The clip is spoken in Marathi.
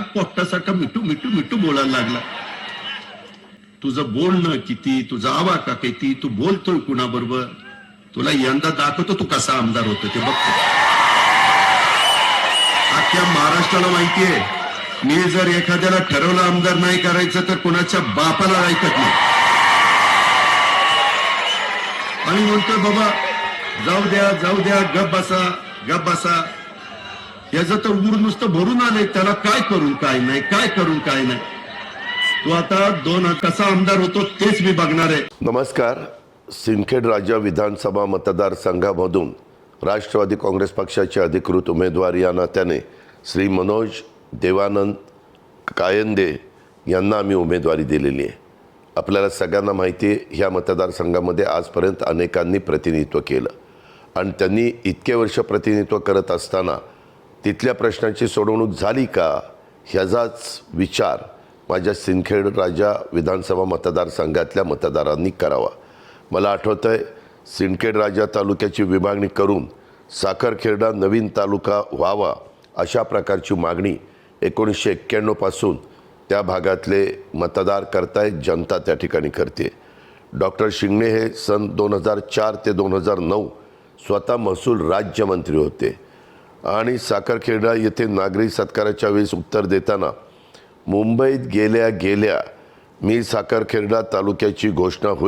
पोट्टासारखा मिठू मिठू मिठू बोलायला लागला. तुझं बोलणं किती तुझा आवाका किती तू बोलतोय कुणाबरोबर? तुला यंदा दाखवतो तू कसा आमदार होतो ते बघतो अख्ख्या महाराष्ट्राला माहितीये मी जर एखाद्याला ठरवलं आमदार नाही करायचं तर कुणाच्या बापाला ऐकत नाही. आणि म्हणतोय बाबा जाऊ द्या जाऊ द्या गप बसा गप बसा. याचं तर ऊर नुसतं भरून आले त्याला काय करून काय नाही काय करून काय नाही. तो आता दोन कसा आमदार होतो तेच मी बघणार आहे. नमस्कार. सिंदखेड राज्य विधानसभा मतदारसंघामधून राष्ट्रवादी काँग्रेस पक्षाचे अधिकृत उमेदवार या नात्याने श्री मनोज देवानंद कायंदे यांना आम्ही उमेदवारी दिलेली आहे. आपल्याला सगळ्यांना माहिती आहे ह्या मतदारसंघामध्ये आजपर्यंत अनेकांनी प्रतिनिधित्व केलं. आणि त्यांनी इतके वर्ष प्रतिनिधित्व करत असताना तिथल्या प्रश्नांची सोडवणूक झाली का ह्याचाच विचार माझ्या सिंदखेड राजा विधानसभा मतदारसंघातल्या मतदारांनी करावा. मला आठवतं आहे सिंदखेड राजा तालुक्याची विभागणी करून साखरखेर्डा नवीन तालुका व्हावा अशा प्रकारची मागणी एकोणीसशे एक्क्याण्णवपासून त्या भागातले मतदार करतायत जनता त्या ठिकाणी करते. डॉक्टर शिंगणे हे सन दोन हजार चार ते दोन हजार नऊ स्वतः महसूल राज्यमंत्री होते. आणि साखरखेडा येथे नागरी सत्काराच्या वेळेस उत्तर देताना मुंबईत गेल्या गेल्या मी साखरखेर्डा तालुक्याची घोषणा होईल.